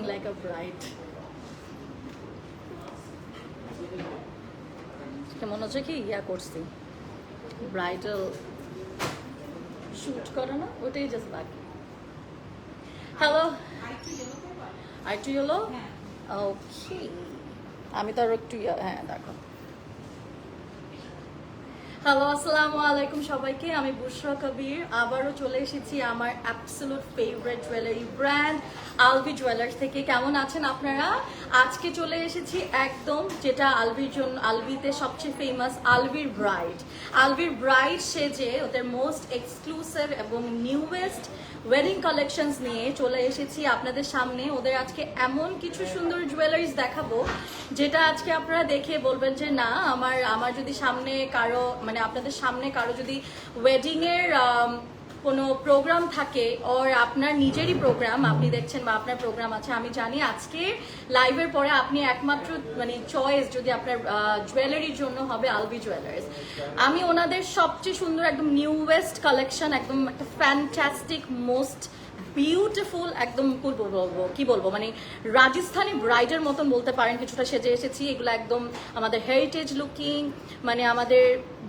feeling like a bride. কেমন হচ্ছে কি ইয়া করছি। ব্রাইডাল শুট করে না ওটাই জাস্ট বাকি। হ্যালো আর একটু হলো ওকে আমি তো আরও একটু হ্যাঁ দেখো। হ্যালো আসসালামু আলাইকুম সবাইকে। আমি বুশরা কবির। আবারও চলে এসেছি আমার absolute favourite jewellery brand Alvi jewellers থেকে। কেমন আছেন আপনারা? আজকে চলে এসেছি একদম যেটা আলবির জন্য আলবিতে সবচেয়ে ফেমাস আলবির ব্রাইড আলবির ব্রাইড সেজে ওদের মোস্ট এক্সক্লুসিভ এবং নিউয়েস্ট ওয়েডিং কালেকশনস নিয়ে চলে এসেছি আপনাদের সামনে। ওদের আজকে এমন কিছু সুন্দর জুয়েলারিস দেখাবো যেটা আজকে আপনারা দেখে বলবেন যে না আমার আমার যদি সামনে কারও মানে আপনাদের সামনে কারও যদি ওয়েডিং এর আম, কোনো প্রোগ্রাম থাকে ওর আপনার নিজেরই প্রোগ্রাম আপনি দেখছেন বা আপনার প্রোগ্রাম আছে, আমি জানি আজকে লাইভের পরে আপনি একমাত্র মানে চয়েস যদি আপনার জুয়েলারির জন্য হবে আলবি জুয়েলার্স আমি ওনাদের সবচেয়ে সুন্দর একদম নিউয়েস্ট কালেকশন একদম একটা ফ্যান্টাস্টিক মোস্ট বিউটিফুল একদম কি বলব কি বলব মানে রাজস্থানি ব্রাইডের মতন বলতে পারেন, কিছুটা সেজে এসেছি। এগুলো একদম আমাদের হেরিটেজ লুকিং মানে আমাদের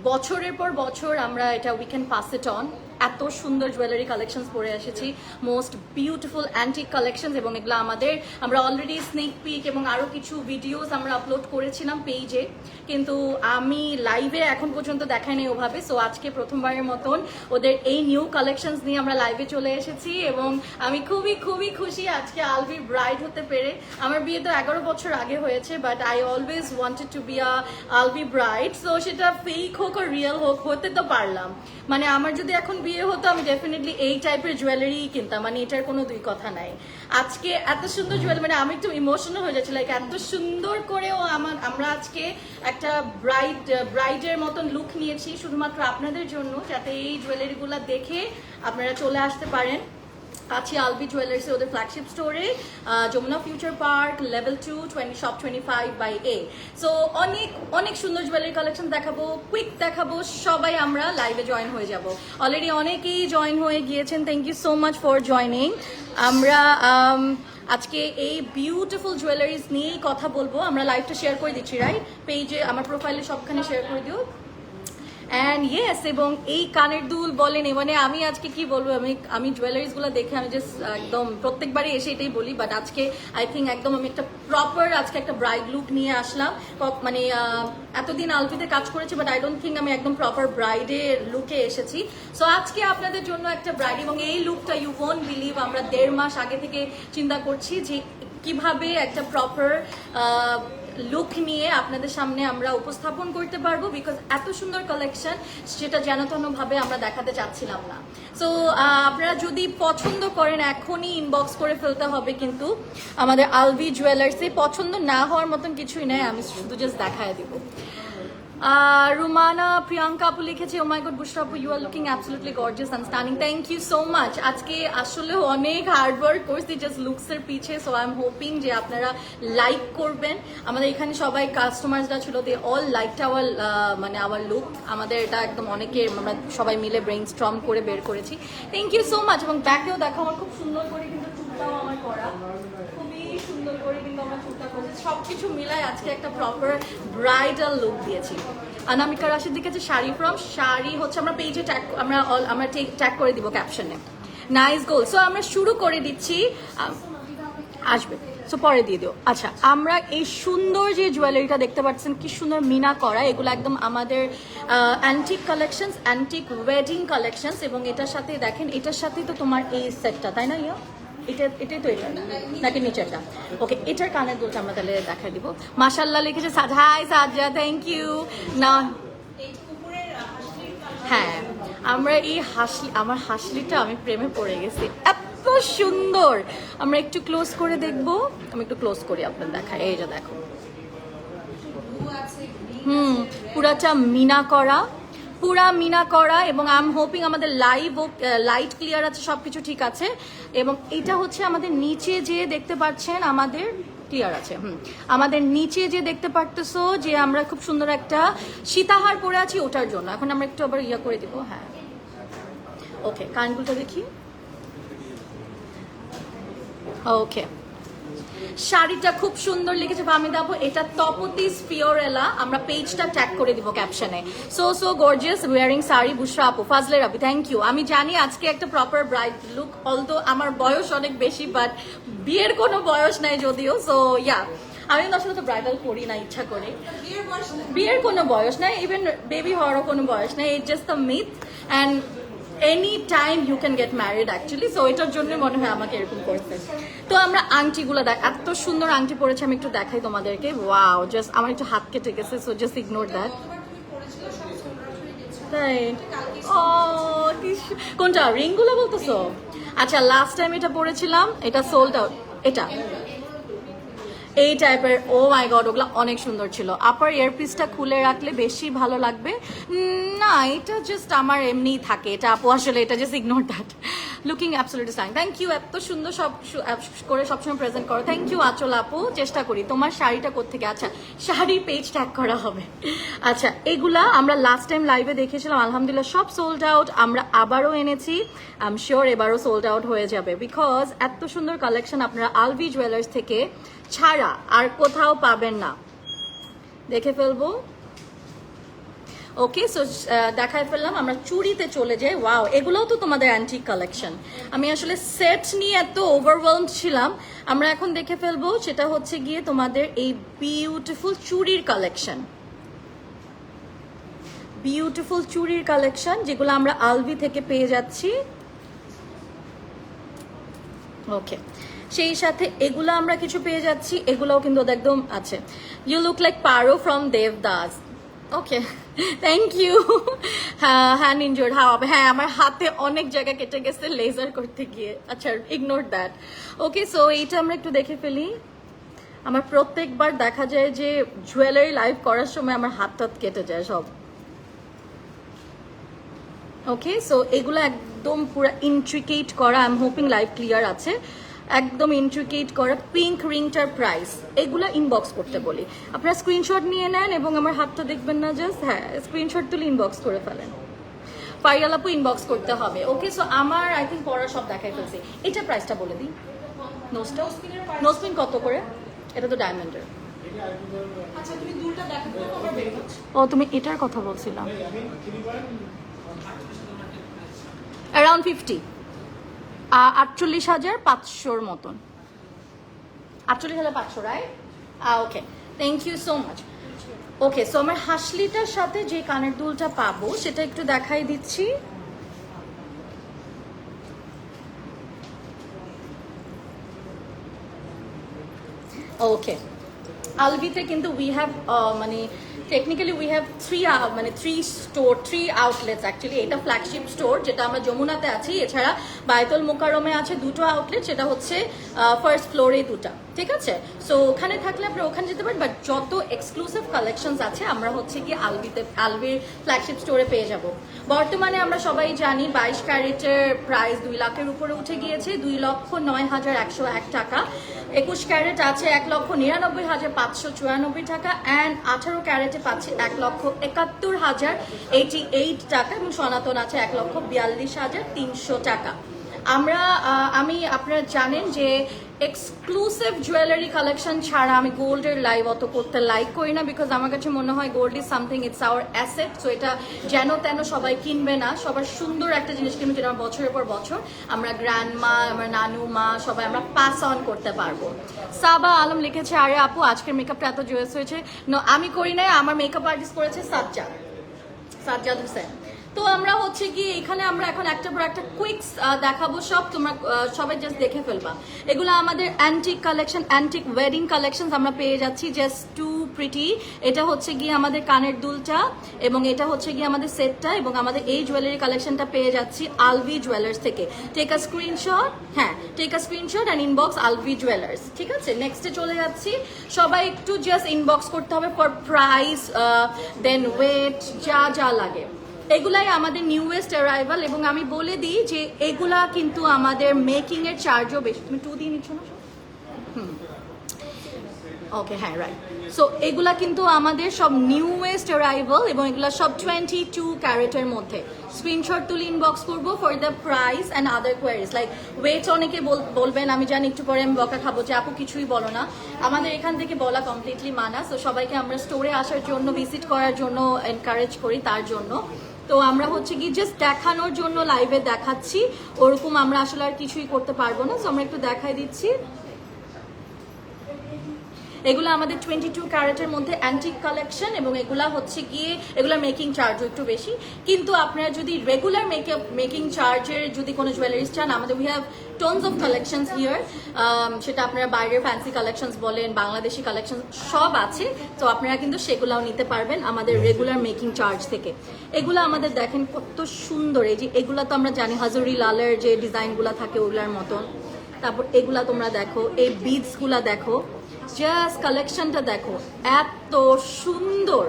বছরের পর বছর আমরা এটা we can pass it on এত সুন্দর জুয়েলারি কালেকশনস পরে এসেছি। মোস্ট বিউটিফুল অ্যান্টিক কালেকশনস এবং এগুলো আমাদের, আমরা অলরেডি স্নেক পিক এবং আরও কিছু ভিডিওস আমরা আপলোড করেছিলাম পেজে কিন্তু আমি লাইভে এখন পর্যন্ত দেখাইনি ওভাবে সো আজকে প্রথমবারের মতন ওদের এই নিউ কালেকশনস নিয়ে আমরা লাইভে চলে এসেছি এবং আমি খুবই খুবই খুশি আজকে আলভির ব্রাইড হতে পেরে। আমার বিয়ে তো এগারো বছর আগে হয়েছে but I always wanted to be a Alvi bride so সেটা ফেক হোক আর রিয়েল হোক, হতে তো পারলাম। মানে আমার যদি এখন বিয়ে হতো, আমি ডেফিনেটলি এই টাইপের জুয়েলারি কিনতাম। মানে এটার কোনো দুই কথা নাই। আজকে এত সুন্দর জুয়েলারি মানে আমি একটু ইমোশনাল হয়ে যাচ্ছি লাইক এত সুন্দর করেও আমার, আমরা আজকে একটা ব্রাইড ব্রাইডের মতন লুক নিয়েছি, শুধুমাত্র আপনাদের জন্য, যাতে এই জুয়েলারিগুলো দেখে আপনারা চলে আসতে পারেন। আছি আলবি জুয়েলার্সে ওদের ফ্ল্যাগশিপ স্টোরে Jamuna future park level two twenty shop twenty five by A so অনেক অনেক সুন্দর জুয়েলারি কালেকশন দেখাবো কুইক দেখাবো, সবাই আমরা লাইভে জয়েন হয়ে যাব। অলরেডি অনেকেই জয়েন হয়ে গিয়েছেন thank you so much for joining আমরা আজকে এই বিউটিফুল জুয়েলারিজ নিয়েই কথা বলব, আমরা লাইভটা শেয়ার করে দিচ্ছি রাইট পেজে আমার প্রোফাইলে সবখানে শেয়ার করে দিও। অ্যান্ড ইয়েস এবং এই কানের দুল বলেন মানে আমি আজকে কি বলব, আমি আমি জুয়েলারিজগুলো দেখে আমি জাস্ট একদম প্রত্যেকবারই এসে এটাই বলি বাট আজকে আই থিঙ্ক একদম আমি একটা প্রপার আজকে একটা ব্রাইড লুক নিয়ে আসলাম। মানে এতদিন আলফিতে কাজ করেছি বাট আই ডোন্ট থিঙ্ক আমি একদম প্রপার ব্রাইডের লুকে এসেছি। সো আজকে আপনাদের জন্য একটা ব্রাইড এবং এই লুকটা ইউ ওন বিলিভ আমরা দেড় মাস আগে থেকে চিন্তা করছি যে কীভাবে একটা প্রপার লুক নিয়ে আপনাদের সামনে আমরা উপস্থাপন করতে পারব বিকজ এত সুন্দর কালেকশন সেটা যেন ভাবে আমরা দেখাতে চাচ্ছিলাম না। সো আপনারা যদি পছন্দ করেন, এখনই ইনবক্স করে ফেলতে হবে কিন্তু। আমাদের আলভি জুয়েলার্সে পছন্দ না হওয়ার মতন কিছুই নাই, আমি শুধু জাস্ট দেখায় দিব। রুমানা প্রিয়াঙ্কা আপু লিখেছে ও মাই গড বুশরা আপু you are looking absolutely gorgeous and stunning thank you so much আজকে আসলে অনেক হার্ডওয়ার্ক করছি জাস্ট লুকসের পিছে সো আই এম হোপিং যে আপনারা লাইক করবেন। আমাদের এখানে সবাই কাস্টমার্সরা ছিল দে অল লাইক আওয়ার মানে আওয়ার লুক আমাদের এটা একদম অনেকে, আমরা সবাই মিলে ব্রেইন স্ট্রম করে বের করেছি। থ্যাংক ইউ সো মাচ এবং ব্যাকেও দেখো, আমার খুব সুন্দর করে কিন্তু চুলটাও আমার করা খুবই সুন্দর করে কিন্তু আমরা সবকিছু মিলায় আজকে একটা প্রপার ব্রাইডাল লুক দিয়েছি। অনামিকা রাশিদ দিকে যে শাড়ি ফ্রম শাড়ি হচ্ছে আমরা পেজে ট্যাগ আমরা অল আমরা ট্যাগ করে দিব ক্যাপশনে নাইস গোল সো আমরা শুরু করে দিচ্ছি আসবে। সো পরে দিয়ে দিও। আচ্ছা আমরা এই সুন্দর যে জুয়েলারিটা দেখতে পাচ্ছেন, কি সুন্দর মিনা করা, এগুলো একদম আমাদের antique collections antique wedding collections এবং এটার সাথে দেখেন, এটার সাথেই তো তোমার এই সেটটা তাই না, ইয়া? এটা, এটাই তো এটা। নাকি ওকে এটার কানের আমরা তাহলে থ্যাংক ইউ না। হ্যাঁ আমরা এই হাসলি, আমার হাসলিটা আমি প্রেমে পড়ে গেছি। এত সুন্দর! আমরা একটু ক্লোজ করে দেখব। আমি একটু ক্লোজ করি আপনার দেখাই এই যে দেখো। হুম, পুরাটা মিনা করা। পুরা মিনা করা এবং আই এম হোপিং আমাদের লাইভ ও লাইট ক্লিয়ার আছে, সবকিছু ঠিক আছে। এবং এটা হচ্ছে আমাদের নিচে যে দেখতে পাচ্ছেন, আমাদের ক্লিয়ার আছে, হুম। আমাদের নিচে যে দেখতে পারতেছো যে আমরা খুব সুন্দর একটা সীতাহার পরে আছি ওটার জন্য। এখন আমরা একটু আবার ইয়া করে দিব হ্যাঁ। ওকে কানগুলটা দেখি। ওকে শাড়িটা খুব সুন্দর লিখেছে ভামিদা আপু এটা তপতিস ফিওরেলা। আমরা পেজটা ট্যাগ করে দিব ক্যাপশনে so so gorgeous wearing sari Bushra আপু ফাজলে রাবি থ্যাংক ইউ আমি জানি আজকে একটা প্রপার ব্রাইট লুক অলদো আমার বয়স অনেক বেশি বাট বিয়ের কোনো বয়স নাই যদিও সো ইয়া আমি আসলে তো ব্রাইডাল করি না ইচ্ছা করে। বিয়ের কোনো বয়স নাই ইভেন বেবি হওয়ারও কোনো বয়স নাই it just the myth and any time you can get married actually so এটার জন্য মনে হয় আমাকে এরকম করতে তো আমরা আংটিগুলো দেখ এত সুন্দর আংটি পরেছে, আমি একটু দেখাই তোমাদেরকে। ওয়াও জাস্ট আমার একটু হাত কেটে গেছে সো জাস্ট ইগনোর দ্যাট তাই? ও কোনটা? রিংগুলো বলতেছো? আচ্ছা লাস্ট টাইম এটা পরেছিলাম, এটা সোল্ড আউট এটা? এই টাইপের ও মাই গড ওগুলো অনেক সুন্দর ছিল। আপার ইয়ারপিসটা খুলে রাখলে বেশি ভালো লাগবে। না, এটা জাস্ট আমার এমনিই থাকে। এটা আপু আসলে, এটা just ignore that looking absolutely shine thank you এত সুন্দর সব করে সবসময় প্রেজেন্ট করো। থ্যাংক ইউ আচল আপু, চেষ্টা করি। তোমার শাড়িটা কোথেকে আচ্ছা শাড়ি পেজ ট্যাগ করা হবে। আচ্ছা এগুলা আমরা লাস্ট টাইম লাইভে দেখেছিলাম, আলহামদুলিল্লাহ সব সোল্ড আউট আমরা আবারও এনেছি। আই এম শিওর এবারও সোল্ড আউট হয়ে যাবে। বিকজ এত সুন্দর কালেকশন আপনারা আলভি জুয়েলার্স থেকে ছাড়া আর কোথাও পাবেন না। দেখে ফেলব। ওকে সো দেখায় ফেললাম, আমরা চুড়িতে চলে যাই। ওয়াও এগুলোও তো তোমাদের অ্যান্টিক কালেকশন আমি আসলে সেট নিয়ে এত ওভারওয়েলড ছিলাম। আমরা এখন দেখে ফেলব, সেটা হচ্ছে গিয়ে তোমাদের এই বিউটিফুল চুড়ির কালেকশন বিউটিফুল চুড়ির কালেকশন যেগুলো আমরা আলভি থেকে পেয়ে যাচ্ছি। ওকে সেই সাথে এগুলো আমরা কিছু পেয়ে যাচ্ছি, এগুলোও কিন্তু একদম আছে। You look like Paro from Devdas okay thank you হ্যাঁ হ্যান্ড ইনজোর্ড হ্যাঁ হ্যাঁ আমার হাতে অনেক জায়গা কেটে গেছে লেজার করতে গিয়ে। আচ্ছা ইগনোর দ্যাট ওকে সো এইটা আমরা একটু দেখে ফেলি। আমার প্রত্যেকবার দেখা যায় যে জুয়েলারি লাইভ করার সময় আমার হাত টাত কেটে যায় সব। ওকে সো এগুলো একদম পুরো ইন্ট্রিকেট করা I am hoping live clear আছে। একদম ইন্ট্রিকেট করা পিঙ্ক রিংটার প্রাইস এগুলো ইনবক্স করতে বলি। আপনারা স্ক্রিনশট নিয়ে নেন এবং আমার হাতটা দেখবেন না জাস্ট হ্যাঁ স্ক্রিনশট তুলে ইনবক্স করে ফেলেন। ফাইয়াল আপু ইনবক্স করতে হবে ওকে সো আমার আই থিঙ্ক পড়া সব দেখাই ফেলছি। এটা প্রাইসটা বলে দিই। নোসটা নোসপিন কত করে? এটা তো ডায়মন্ডের আচ্ছা ও তুমি এটার কথা বলছিলাম। অ্যারাউন্ড ফিফটি আটচল্লিশ হাজার পাঁচশোর মতন। আটচল্লিশ হাজার পাঁচশো right okay thank you so much okay so আমার হাসলিটার সাথে যে কানের দুলটা পাবো, সেটা একটু দেখাই দিচ্ছি। ওকে আলবিতে কিন্তু উই হ্যাভ মানে টেকনিক্যালি উই হ্যাভ থ্রি মানে three store three outlets actually এটা ফ্ল্যাগশিপ স্টোর যেটা আমরা যমুনাতে আছি। এছাড়া বায়তুল মোকারমে আছে দুটো আউটলেট সেটা হচ্ছে ফার্স্ট ফ্লোরে দুটা। ঠিক আছে? সো ওখানে থাকলে আপনি ওখানে যেতে পারেন বাট যত এক্সক্লুসিভ কালেকশনস আছে, আমরা হচ্ছে কি আলবিতে, আলবির ফ্ল্যাগশিপ স্টোরে পেয়ে যাব। বর্তমানে আমরা সবাই জানি বাইশ ক্যারেটের প্রাইস দুই লাখের উপরে উঠে গিয়েছে, দুই লক্ষ নয় হাজার একশো এক টাকা। একুশ ক্যারেট আছে এক লক্ষ নিরানব্বই হাজার পাঁচশো চুরানব্বই টাকা অ্যান্ড আঠারো ক্যারেটে পাচ্ছে এক লক্ষ একাত্তর হাজার এইটি এইট টাকা, এবং সনাতন আছে এক লক্ষ বিয়াল্লিশ হাজার তিনশো টাকা। আমরা আমি, আপনারা জানেন যে এক্সক্লুসিভ জুয়েলারি কালেকশন ছাড়া আমি গোল্ডের লাইভ অত করতে লাইক করি না বিকজ আমার কাছে মনে হয় gold is something it's our asset so এটা যেন তেন সবাই কিনবে না। সবার সুন্দর একটা জিনিস কিনবে যেটা আমরা বছরের পর বছর আমরা গ্র্যান্ড মা আমার নানু, মা, সবাই আমরা পাস অন করতে পারব। সাবা আলম লিখেছে, আরে আপু, আজকের মেকআপটা এত জয়েস হয়েছে। আমি করি নাই, আমার মেকআপ আর্টিস্ট করেছে সাজ্জাদ। সাজ্জাদ হোসেন। তো আমরা হচ্ছে কি, এখানে আমরা এখন একটা পর একটা কুইকস দেখাবো সব। তোমরা সবাই জাস্ট দেখে ফেলবা। এগুলো আমাদের antique collection antique wedding collection আমরা পেয়ে যাচ্ছি। জাস্ট টু প্রিটি এটা হচ্ছে গিয়ে আমাদের কানের দুলটা এবং এটা হচ্ছে গিয়ে আমাদের সেটটা এবং আমাদের এই জুয়েলারি কালেকশনটা পেয়ে যাচ্ছি আলভি জুয়েলার্স থেকে। টেক আ স্ক্রিনশট হ্যাঁ take a screenshot and inbox Alvi jewellers ঠিক আছে? নেক্সটে চলে যাচ্ছি। সবাই একটু জাস্ট ইনবক্স করতে হবে ফর প্রাইস দেন ওয়েট যা যা লাগে। এগুলাই আমাদের নিউয়েস্ট অ্যারাইভাল এবং আমি বলে দিই যে এগুলা কিন্তু আমাদের মেকিং এর চার্জও বেশি। তুমি টু দিয়ে নিচ্ছ না ওকে হ্যাঁ রাইট সো এগুলা কিন্তু আমাদের সব নিউয়েস্ট অ্যারাইভাল এবং এগুলা সব টোয়েন্টি টু ক্যারেটের মধ্যে। স্ক্রিনশট তুলে ইনবক্স করব for the price and other queries like wait অনেকে বল- বলবেন, আমি জানি একটু পরে আমি বকা খাব যে, আপু, কিছুই বলো না। আমাদের এখান থেকে বলা কমপ্লিটলি মানা। সো সবাইকে আমরা স্টোরে আসার জন্য ভিজিট করার জন্য এনকারেজ করি তার জন্য। তো আমরা হচ্ছে কি জাস্ট দেখানোর জন্য লাইভে দেখাচ্ছি। ওরকম আমরা আসলে আর কিছুই করতে পারব না তো আমরা একটু দেখাই দিচ্ছি। এগুলো আমাদের টোয়েন্টি টু ক্যারেটের মধ্যে অ্যান্টিক কালেকশন এবং এগুলা হচ্ছে গিয়ে এগুলো মেকিং চার্জও একটু বেশি। কিন্তু আপনারা যদি রেগুলার মেকআপ মেকিং চার্জের যদি কোনো জুয়েলারিস চান, আমাদের we have tons of collections here সেটা আপনারা বাইরের ফ্যান্সি কালেকশনস বলেন, বাংলাদেশি কালেকশন সব আছে। তো আপনারা কিন্তু সেগুলাও নিতে পারবেন আমাদের রেগুলার মেকিং চার্জ থেকে। এগুলো আমাদের দেখেন কত সুন্দর। এই যে এগুলো তো আমরা জানি, হাজুরি লালের যে ডিজাইনগুলো থাকে ওগুলার মতন। তারপর এগুলা তোমরা দেখো, এই বিডসগুলা দেখো। জাস্ট কালেকশনটা দেখো, এত সুন্দর।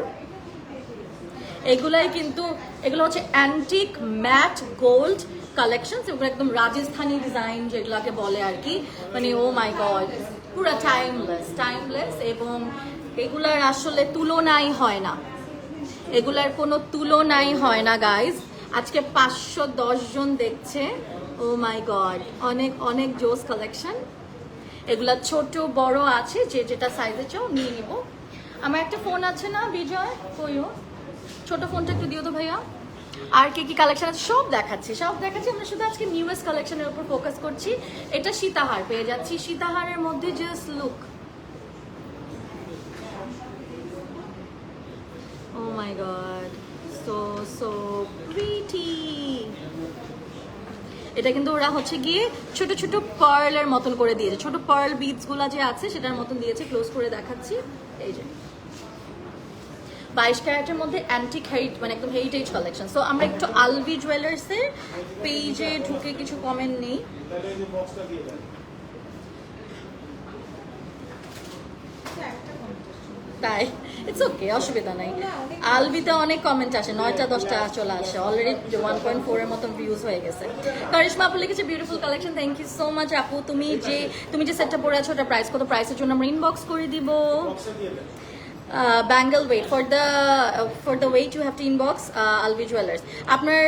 এগুলাই কিন্তু, এগুলো হচ্ছে অ্যান্টিক ম্যাট গোল্ড কালেকশন এগুলো একদম রাজস্থানি ডিজাইন যেগুলাকে বলে আর কি মানে ও মাই গড পুরো টাইমলেস টাইমলেস এবং এগুলার আসলে তুলনাই হয় না। এগুলার কোনো তুলনাই হয় না গাইজ আজকে পাঁচশো দশ জন দেখছে ও মাই গড অনেক অনেক জোস কালেকশন এগুলা ছোট, বড় আছে, যে যেটা সাইজে চাও নিয়ে নিব। আমার একটা ফোন আছে না, বিজয়? কইও। ছোট ফোনটা একটু দিও তো ভাইয়া। আর কি কি কালেকশন আছে? সব দেখাচ্ছি সব দেখাচ্ছি। আমরা শুধু আজকে নিউয়েস্ট কালেকশনের উপর ফোকাস করছি। এটা সীতাহার, পেয়ে যাচ্ছি। সীতাহারের মধ্যে just look oh my god so so pretty. এটা কিন্তু ওরা হচ্ছে গিয়ে ছোট ছোট পার্লের মতন করে দিয়েছে। ছোট পার্ল বিটসগুলা যে আছে, সেটার মতন দিয়েছে। ক্লোজ করে দেখাচ্ছি। এই যে। বাইশ ক্যারেটের মধ্যে অ্যান্টিক হেরিট মানে একদম হেরিটেজ কালেকশন সো আমরা একটু আলভি জুয়েলার্সের পেজে ঢুকে কিছু কমেন্ট নেই। তাই ইটস ওকে অসুবিধা নাই। আলবিতে অনেক কমেন্ট আসে, নয়টা, দশটা চলে আসে। অলরেডি ওয়ান পয়েন্ট ফোর এর মতন ভিউজ হয়ে গেছে। কারিশমা, আপু লিখেছে beautiful collection thank you so much আপু। তুমি যে তুমি যে সেটটা পরে আছো, ওটা প্রাইস কত? প্রাইসের জন্য আমরা ইনবক্স করে দিব। Bangle wait for the for the wait you have to inbox Alvi jewellers আপনার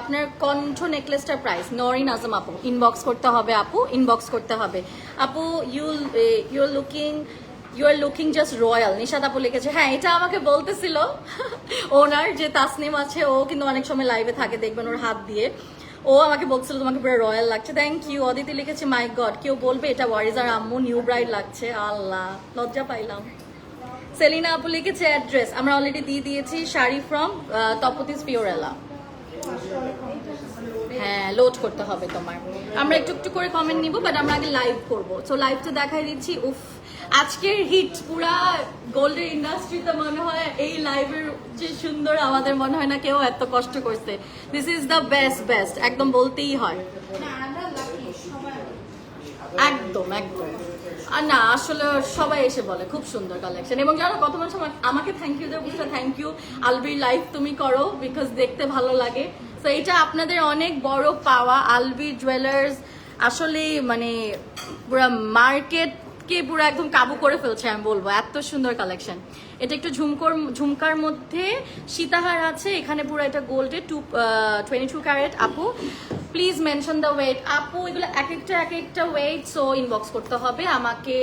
আপনার কণ্ঠ নেকলেসটার প্রাইস নরিন আজম আপু। ইনবক্স করতে হবে, আপু। ইনবক্স করতে হবে। আপু you you are looking you are looking just royal Nishad আপু লিখেছে হ্যাঁ এটা আমাকে বলতেছিল ওনার যে তাসনিম আছে, ও কিন্তু অনেক সময় লাইভে থাকে, দেখবেন ওর হাত দিয়ে। ও আমাকে বলছিল তোমাকে পুরো রয়্যাল লাগছে। থ্যাংক ইউ অদিতি লিখেছে মাই গড কেউ বলবে এটা ওয়ারিজ আর আম্মু নিউ ব্রাইড লাগছে। আল্লাহ, লজ্জা পাইলাম। সেলিনা আপু লিখেছে অ্যাড্রেস আমরা অলরেডি দিয়ে দিয়েছি, শাড়ি ফ্রম তপতিস পিওরেলা হ্যাঁ লোড করতে হবে তোমার। আমরা একটু একটু করে কমেন্ট নিব বাট আমরা আগে লাইভ করব। সো লাইভটা দেখাই দিচ্ছি, উফ। আজকের হিট পুরা গোল্ডের ইন্ডাস্ট্রিতে মনে হয় এই লাইভের যে সুন্দর আমাদের মনে হয় না কেউ এত কষ্ট করছে। This is the best best একদম বলতেই হয়। একদম একদম। আর না আসলে সবাই এসে বলে খুব সুন্দর কালেকশন এবং যারা কত মানুষ আমা- আমাকে থ্যাংক ইউ দেবো থ্যাংক ইউ আলবির লাইফ তুমি করো বিকজ দেখতে ভালো লাগে। তো এটা আপনাদের অনেক বড় পাওয়া আলবি জুয়েলার্স আসলে মানে পুরো মার্কেটকে পুরো একদম কাবু করে ফেলছে আমি বলব। এত সুন্দর কালেকশন এটা একটু ঝুমকোর ঝুমকার মধ্যে সীতাহার আছে। এখানে পুরো এটা গোল্ডে টু টোয়েন্টি টু ক্যারেট আপু প্লিজ মেনশন দ্য ওয়েট আপু এগুলো এক একটা এক একটা ওয়েট সো ইনবক্স করতে হবে। আমাকে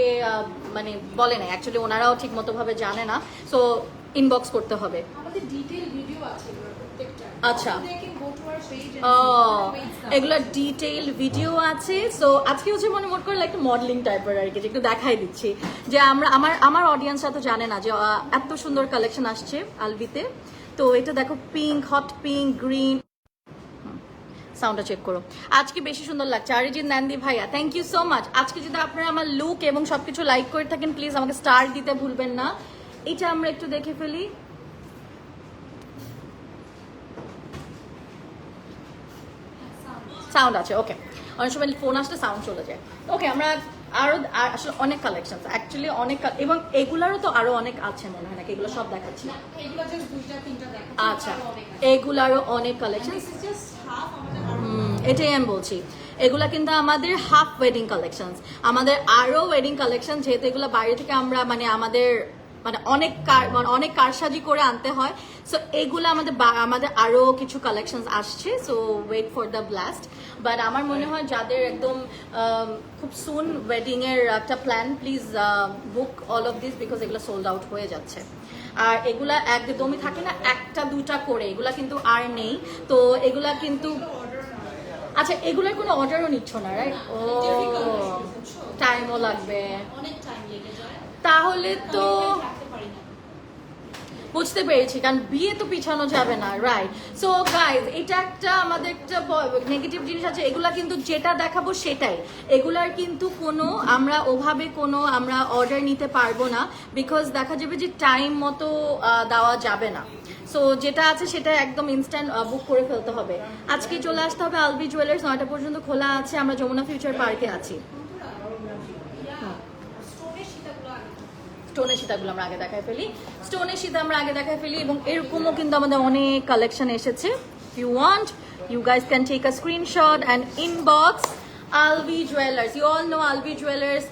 মানে বলে না অ্যাকচুয়ালি ওনারাও ঠিক মতো ভাবে জানে না। সো ইনবক্স করতে হবে। আমাদের ডিটেল ভিডিও আছে আচ্ছা। এগুলো ডিটেইল ভিডিও আছে। সো আজকে হচ্ছে মনে মোট করে একটা মডেলিং টাইপের আর কি যে একটু দেখাই দিচ্ছি। যে আমরা আমার আমার অডিয়েন্সরা তো জানে না যে এত সুন্দর কালেকশন আসছে আলবিতে তো এটা দেখো পিঙ্ক হট পিঙ্ক গ্রিন সাউন্ডটা চেক করো। আজকে বেশি সুন্দর লাগছে। আরিজিৎ নান্দি ভাইয়া থ্যাংক ইউ সো মাচ আজকে যদি আপনারা আমার লুক এবং সবকিছু লাইক করে থাকেন প্লিজ আমাকে স্টার দিতে ভুলবেন না। এটা আমরা একটু দেখে ফেলি। সাউন্ড আছে ওকে অনেক সময় ফোন আসলে সাউন্ড চলে যায়। ওকে আমরা আরও আর আসলে অনেক কালেকশন অ্যাকচুয়ালি অনেক এবং এগুলারও তো আরও অনেক আছে মনে হয় নাকি? এগুলো সব দেখাচ্ছি। আচ্ছা। এগুলারও অনেক কালেকশন এটাই আমি বলছি। এগুলা কিন্তু আমাদের হাফ ওয়েডিং কালেকশন আমাদের আরও ওয়েডিং কালেকশন যেহেতু এগুলো বাইরে থেকে আমরা মানে আমাদের মানে অনেক কার মানে অনেক কারসাজি করে আনতে হয়। সো এগুলো আমাদের আমাদের আরও কিছু কালেকশন আসছে। So wait for the blast but আমার মনে হয় যাদের একদম খুব সুন ওয়েডিং এর একটা plan please book all of this because এগুলো সোল্ড আউট হয়ে যাচ্ছে। আর এগুলা একদমই থাকে না একটা দুটা করে এগুলা কিন্তু আর নেই। তো এগুলা কিন্তু আচ্ছা এগুলোর কোনো অর্ডারও নিচ্ছ না রাইট ও টাইমও লাগবে। তাহলে তো বুঝতে পেরেছি, কারণ বিয়ে তো পিছানো যাবে না রাইট সো গাইজ এটা একটা আমাদের একটা নেগেটিভ জিনিস আছে, এগুলা কিন্তু যেটা দেখাবো সেটাই। এগুলার কিন্তু কোনো আমরা ওভাবে কোনো আমরা অর্ডার নিতে পারব না বিকজ দেখা যাবে যে টাইম মতো দেওয়া যাবে না। সো যেটা আছে সেটা একদম ইনস্ট্যান্ট বুক করে ফেলতে হবে। আজকে চলে আসতে হবে আলবি জুয়েলার্স নয়টা পর্যন্ত খোলা আছে, আমরা যমুনা ফিউচার পার্কে আছি স্টোনের সীতাগুলো আগে স্টোনের সীতাগুলো আমরা আগে দেখায় ফেলি। স্টোনের সীতা আমরা আগে দেখায় ফেলি এবং এরকমও কিন্তু আমাদের অনেক কালেকশন এসেছে। You want you guys can take a screenshot and inbox Alvi jewellers you all know Alvi jewellers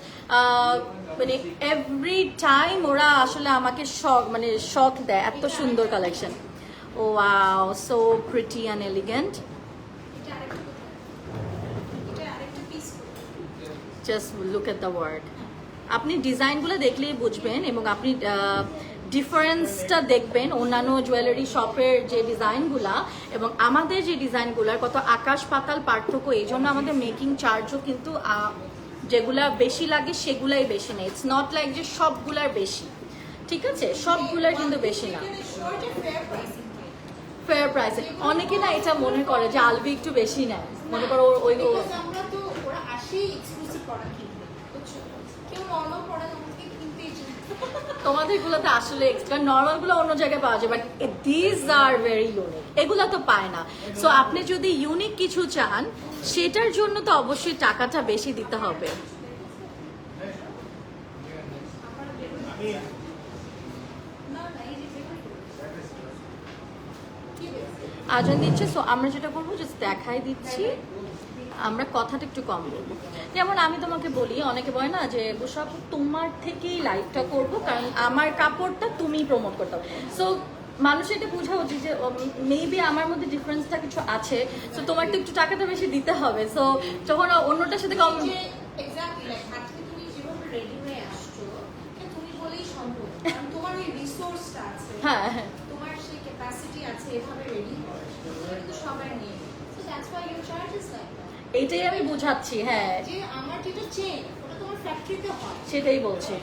মানে এভরি টাইম ওরা আসলে আমাকে শখ মানে শখ দেয়। এত সুন্দর collection oh wow so pretty and elegant just look at the word আপনি ডিজাইনগুলো দেখলেই বুঝবেন এবং আপনি ডিফারেন্সটা দেখবেন অন্যান্য জুয়েলারি শপের যে ডিজাইনগুলা এবং আমাদের যে ডিজাইনগুলার কত আকাশ পাতাল পার্থক্য, এই জন্য আমাদের মেকিং চার্জও কিন্তু যেগুলা বেশি লাগে সেগুলাই বেশি নেই। ইটস নট লাইক যে সবগুলার বেশি। ঠিক আছে? সবগুলার কিন্তু বেশি না। ফেয়ার প্রাইসিং অনেকে না এটা মনে করে যে আলবি একটু বেশি নেয়। মনে করো ওই কিনতে বুঝছ কেউ নর্মাল প্রোডাক্ট আমাকে কিনতেই চায় না। তোমাদের গুলোতে আসলে এক্সট্রা নর্মালগুলো অন্য জায়গায় পাওয়া যায় but this are very unique এগুলো তো পায় না। সো আপনি যদি ইউনিক কিছু চান সেটার জন্য তো অবশ্যই টাকাটা বেশি দিতে হবে? আজান দিচ্ছে সো আমরা যেটা করব জাস্ট দেখাই দিচ্ছি। আমরা কথাটা একটু কম বলব। যেমন আমি তোমাকে বলি অনেকে বলে না যে বুসা আপু, তোমার থেকেই লাইভটা করব কারণ আমার কাপড়টা তুমি প্রমোট করতে হবে। সো মানুষের এটা বোঝা উচিত যে মেবি আমার মধ্যে ডিফারেন্সটা কিছু আছে সো তোমার তো একটু টাকাটা বেশি দিতে হবে। সো যখন অন্যটার সাথে কম হয়ে তোমার হ্যাঁ তোমার সেই ক্যাপাসিটি আছে এভাবে রেডি কিন্তু সবাই নেই so that's why your charges like এইটাই আমি বুঝাচ্ছি হ্যাঁ। যে আমার যেটা চেন ওটা তোমার ফ্যাক্টরিতে হয়। সেটাই বলছি।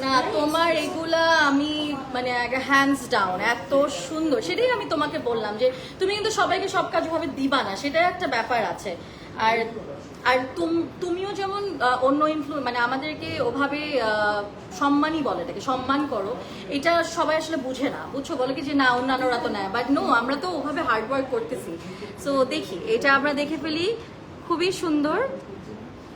না তোমার এগুলা আমি মানে হ্যান্ডস ডাউন এত সুন্দর। সেটাই আমি তোমাকে বললাম যে তুমি কিন্তু সবাইকে সব কাজ ভাবে দিবা না সেটাই একটা ব্যাপার আছে। আর আর তুম- তুমিও যেমন অন্য ইনফ্লু মানে আমাদেরকে ওভাবে সম্মানই বলে এটাকে, সম্মান করো, এটা সবাই আসলে বুঝে না। বুঝছ? বলে কি যে, না অন্যান্যরা তো নেয়। বাট নো আমরা তো ওভাবে হার্ড ওয়ার্ক করতেছি। সো দেখি, এটা আমরা দেখে ফেলি। খুবই সুন্দর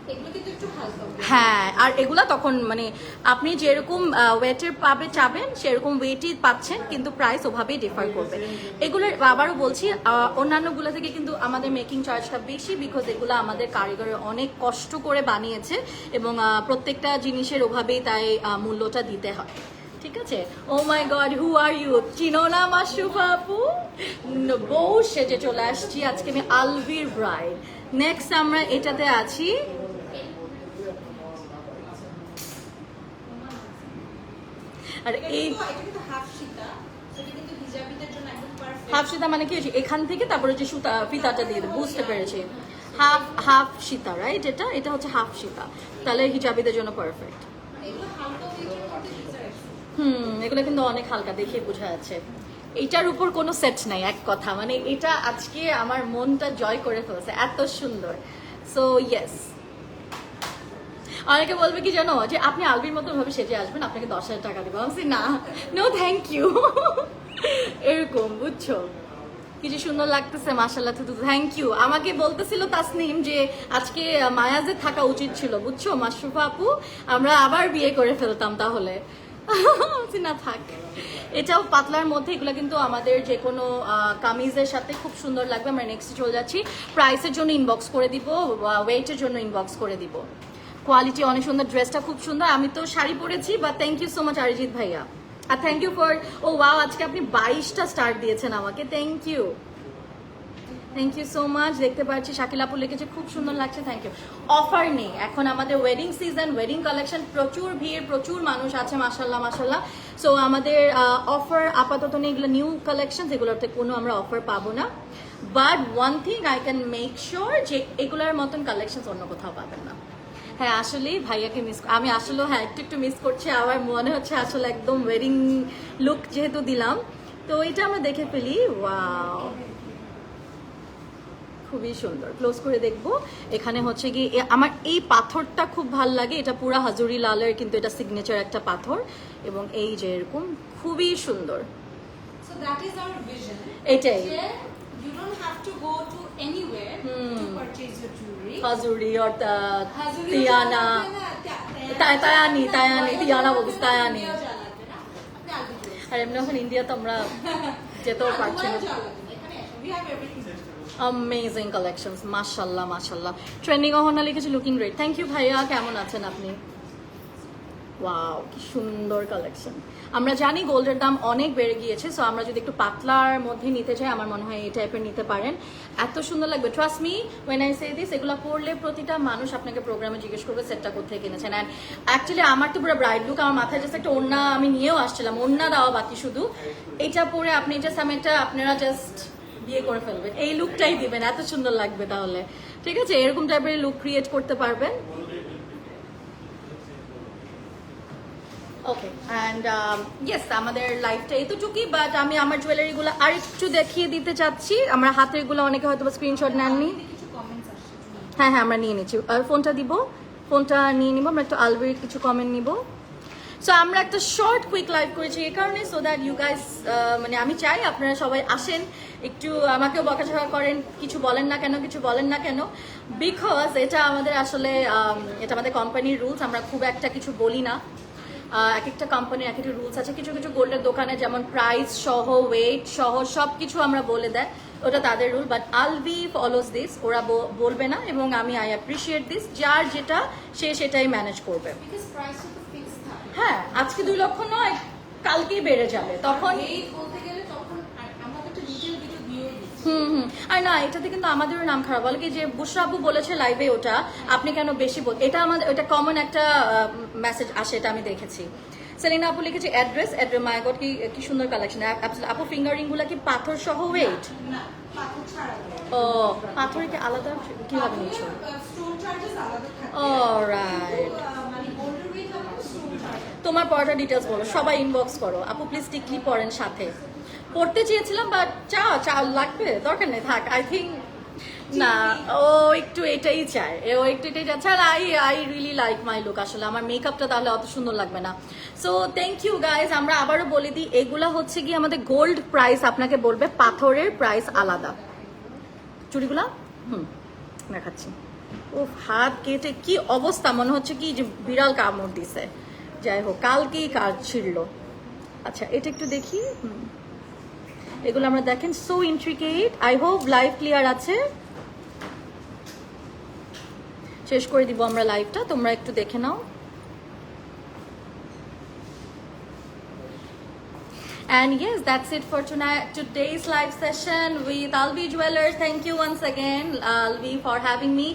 এগুলো কিন্তু একটু হালকা হ্যাঁ আর এগুলা তখন মানে আপনি যেরকম ওয়েটের পাবে, চাবেন, সেরকম ওয়েটই পাচ্ছেন, কিন্তু প্রাইস ওভাবেই ডিফার করবে। এগুলোর আবারও বলছি অন্যান্যগুলো থেকে কিন্তু আমাদের মেকিং চার্জটা বেশি বিকজ এগুলো আমাদের কারিগরের অনেক কষ্ট করে বানিয়েছে এবং প্রত্যেকটা জিনিসের ওভাবেই তাই মূল্যটা দিতে হয়। ঠিক আছে? ও my god who are you চিনো না মাসুফা আপু বউ সেজে চলে আসছি। আজকে আমি আলভির ব্রাইড নেক্সট আমরা এটাতে আছি। আর এই হাফ সীতা পারফেক্ট মানে কি? এখান থেকে তারপরে যে সুতা ফিতাটা দিয়ে বুঝতে পেরেছি। হাফ হাফ সীতা রাইট এটা এটা হচ্ছে হাফ সীতা। তাহলে হিজাবিদের জন্য পারফেক্ট মানে ডিজাইন হুম এগুলো কিন্তু অনেক হালকা দেখে বোঝা যাচ্ছে। এইটার উপর কোনো সেট নাই এক কথা। মানে এটা আজকে আমার মনটা জয় করে ফেলছে এত সুন্দর। সো ইয়েস অনেকে বলবে কি জানো, যে আপনি আলবির মতো ভাবে সেজে আসবেন, আপনাকে দশ হাজার টাকা দেবো। আমি না নো থ্যাংক ইউ এরকম, বুঝছ? কিছু সুন্দর লাগতেছে মাসাল্লাহ তো থ্যাংক ইউ আমাকে বলতেছিল তাসনিম যে, আজকে মায়াজে থাকা উচিত ছিল, বুঝছ? মাশরুফা আপু, আমরা আবার বিয়ে করে ফেলতাম তাহলে। না, থাক। এটাও পাতলার মধ্যে, এগুলো কিন্তু আমাদের যে কোনো কামিজের সাথে খুব সুন্দর লাগবে। আমরা নেক্সট চলে যাচ্ছি। প্রাইসের জন্য ইনবক্স করে দিব ওয়েটের জন্য ইনবক্স করে দিব। কোয়ালিটি অনেক সুন্দর ড্রেসটা খুব সুন্দর। আমি তো শাড়ি পরেছি বা thank you so much Arijit ভাইয়া। আর thank you for oh wow আজকে আপনি বাইশটা স্টার দিয়েছেন আমাকে। Thank you thank you so much দেখতে পাচ্ছি, শাকিল আপু লিখেছে, খুব সুন্দর লাগছে থ্যাংক ইউ অফার নেই। এখন আমাদের ওয়েডিং সিজন ওয়েডিং কালেকশন প্রচুর ভিড়, প্রচুর মানুষ আছে মাসাল্লাহ মাসাল্লাহ সো আমাদের অফার আপাতত নেই, এগুলো নিউ কালেকশন এগুলোতে কোনো আমরা অফার পাবো না। But one thing I can make sure যে এগুলোর মতন কালেকশন অন্য কোথাও পাবেন না। হ্যাঁ আসলে ভাইয়াকে মিস আমি আসলে হ্যাঁ একটু একটু মিস করছি। আমার মনে হচ্ছে আসলে একদম ওয়েডিং লুক যেহেতু দিলাম। তো এটা আমরা দেখে ফেলি। ওয়াও খুবই সুন্দর। ক্লোজ করে দেখব। এখানে হচ্ছে কি আমার এই পাথরটা খুব ভালো লাগে। এটা পুরা হাজুরি লালের কিন্তু এটা সিগনেচার একটা পাথর। এবং এই যে এরকম খুবই সুন্দর. এটাই। You don't have to go to anywhere to Hmm. purchase your jewelry. যা লাগবে না, তা- তা- তায়ানি, তায়ানি, তায়ানি লাগবে তায়ানি। আর এমনি এখন ইন্ডিয়া তো আমরা যেতেও পারছি. অ্যামেজিং কালেকশনস মাশাল্লাহ মাশাল্লাহ ট্রেন্ডিং অহনা লিখেছে লুকিং গ্রেট থ্যাংক ইউ ভাইয়া কেমন আছেন আপনি ওয়াও কি সুন্দর কালেকশন আমরা জানি গোল্ডের দাম অনেক বেড়ে গিয়েছে সো আমরা যদি একটু পাতলার মধ্যে নিতে চাই আমার মনে হয় এই টাইপের নিতে পারেন। এত সুন্দর লাগবে। Trust me when I say this এগুলো পরলে প্রতিটা মানুষ আপনাকে প্রোগ্রামে জিজ্ঞেস করবে সেটটা কোথায় কিনেছেন? অ্যান্ড অ্যাকচুয়ালি আমার তো পুরো ব্রাইড লুক আমার মাথায় জাস্ট একটা ওড়না আমি নিয়েও আসছিলাম, ওড়না দেওয়া বাকি শুধু। এটা পরে আপনি জাস্ট আমি একটা আপনারা জাস্ট বিয়ে করে ফেলবেন। এই লুকটাই দিবেন, এত সুন্দর লাগবে তাহলে। ঠিক আছে? এরকম টাইপের লুক ক্রিয়েট করতে পারবেন। ওকে অ্যান্ড ইয়েস আমাদের লাইফটা এতটুকুই বাট আমি আমার জুয়েলারিগুলো আর একটু দেখিয়ে দিতে চাচ্ছি। আমার হাতেরগুলো অনেকে হয়তো স্ক্রিনশট নেননি। হ্যাঁ হ্যাঁ আমরা নিয়ে নিচ্ছি। ফোনটা দিব। ফোনটা নিয়ে নিব, আমরা একটু আলবির কিছু কমেন্ট নিব। সো আমরা একটা শর্ট কুইক লাইভ করেছি এই কারণে সো দ্যাট ইউ গাইস মানে আমি চাই আপনারা সবাই আসেন, একটু আমাকেও বকাঝকা করেন, কিছু বলেন না কেন, কিছু বলেন না কেন। বিকজ এটা আমাদের আসলে এটা আমাদের কোম্পানির রুলস আমরা খুব একটা কিছু বলি না। এক একটা কোম্পানির এক একটা রুলস আছে। কিছু কিছু গোল্ডের দোকানে যেমন প্রাইস সহ ওয়েট সহ সব কিছু আমরা বলে দেয়। ওটা তাদের rule but Albi follows this ওরা বলবে না এবং আমি আই অ্যাপ্রিসিয়েট দিস যার যেটা সে সেটাই ম্যানেজ করবে। হ্যাঁ আজকে দুই লক্ষ নয় কালকেই বেড়ে যাবে। তখন এই তখন আর- আমরা তো একটা detail video দিয়েও দিচ্ছি। হুম হুম। আর না, এটাতে কিন্তু আমাদেরও নাম খারাপ। বলে কি যে বুসরাবু বলেছে লাইভে ওটা, আপনি কেন বেশি বল এটা আমাদের ওটা কমন একটা মেসেজ আসে, এটা আমি দেখেছি। সেলিনা আপু লিখেছে অ্যাড্রেস অ্যাড্রেস মাই কি কি সুন্দর কালেকশন আপু ফিঙ্গারিংগুলা কি পাথর সহ ওয়েট ও পাথরে কি আলাদা? কীভাবে নিচ্ছো? Charges। তোমার পড়াটা ডিটেলস বলো, সবাই ইনবক্স করো। আপু প্লিজ টিকলি পড়েন সাথে। পড়তে চেয়েছিলাম বাট চা চা লাগবে দরকার নেই থাক আই থিঙ্ক না ও একটু এটাই চায় ও একটু এটাই চাচ্ছে আর I I really like my look আসলে আমার মেকআপটা তাহলে অত সুন্দর লাগবে না। সো থ্যাংক ইউ গাইজ আমরা আবারও বলে দিই এগুলা হচ্ছে কি আমাদের গোল্ড প্রাইস আপনাকে বলবে পাথরের প্রাইস আলাদা। চুড়িগুলা? হুম দেখাচ্ছি। ও হাত কেটে কি অবস্থা মনে হচ্ছে কি যে বিড়াল কামড় দিছে। যাই হোক কালকেই কাজ ছিড়লো। আচ্ছা এটা একটু দেখি হুম। এগুলো আমরা দেখেন so intricate I hope live clear আছে শেষ করে দিব আমরা লাইভটা তোমরা একটু দেখে নাও And yes, that's it for tonight. Today's live session with Alvi Jewelers. Thank you once again, Alvi, for having me.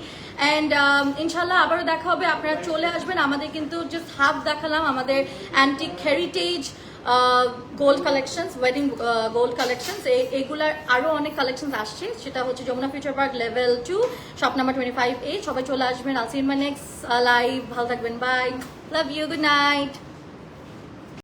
And um, ইনশাল্লাহ আবারও দেখা হবে আপনারা চলে আসবেন আমাদের কিন্তু জাস্ট হাফ দেখালাম আমাদের antique heritage gold collections wedding gold collections এইগুলার আরও অনেক কালেকশনস আসছে। সেটা হচ্ছে Jamuna future park level two shop number twenty five এ সবাই চলে আসবেন। আলসিন মানে লাইভ ভালো থাকবেন। Bye love you good night